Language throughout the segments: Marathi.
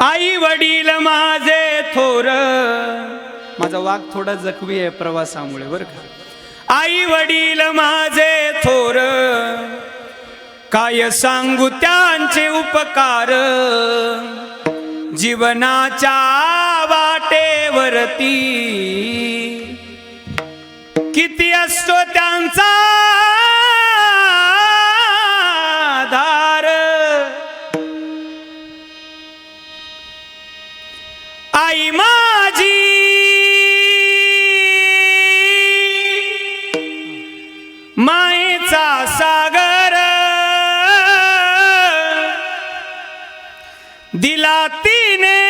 आई वडील माझे थोर. माझा वाघ थोडा जखमी आहे प्रवासामुळे बरं का? आई वडील माझे थोर. काय सांगू त्यांचे उपकार? जीवनाच्या वाटेवरती किती असतो त्यांचा दिला तिने.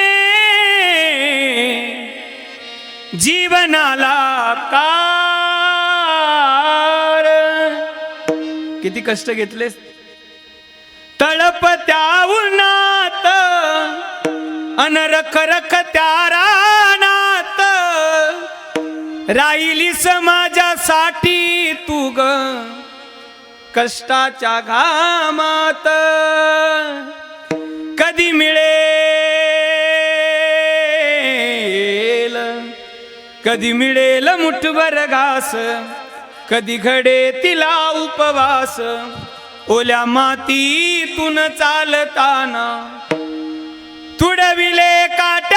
जीवनाला कार. किती कष्ट घेतलेस. तळप त्या उन्हात. अनरख रख त्या रानात. राहिली समाजासाठी तू ग कष्टाच्या घामात. कधी मिळेल? कधी मिळेल मुठभर घास? कधी घडे तिला उपवास? ओल्या मातीतून चालताना तुडविले काट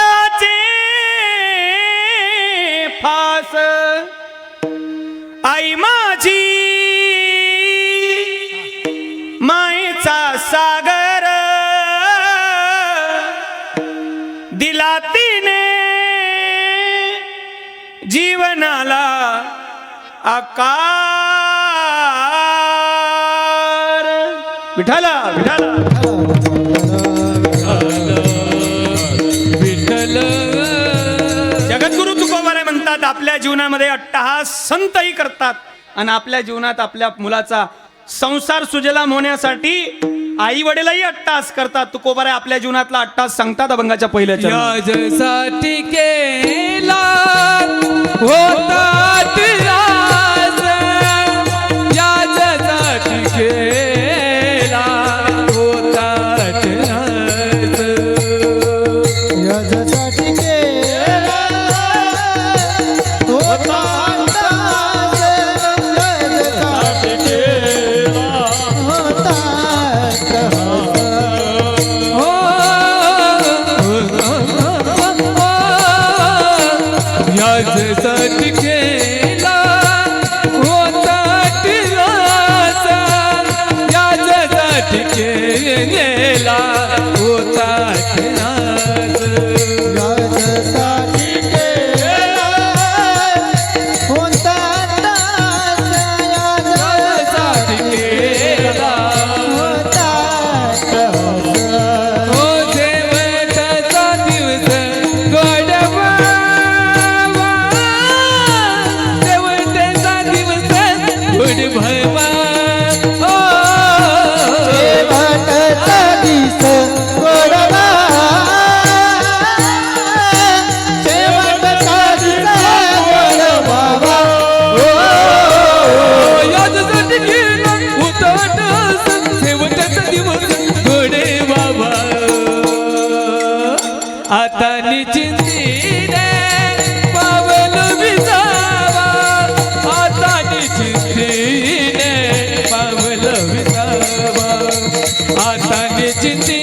जीवनाला आकार. विठाला विठाला जगद्गुरु म्हणतात आपल्या जीवनामध्ये अट्टहास संतही करतात. आणि आपल्या जीवनात आपल्या मुलाचा संसार सुजलाम होण्यासाठी आई वडीलही अट्टहास करतात तुकोबाराय आपल्या जीवनातला अट्टहास सांगतात अभंगाच्या पहिल्या चरणात. याजसाठी केला होता त्रास याजसाठी केला होता त्रास याच्यासाठी याजसाठी केला गोडभवा हो Din din.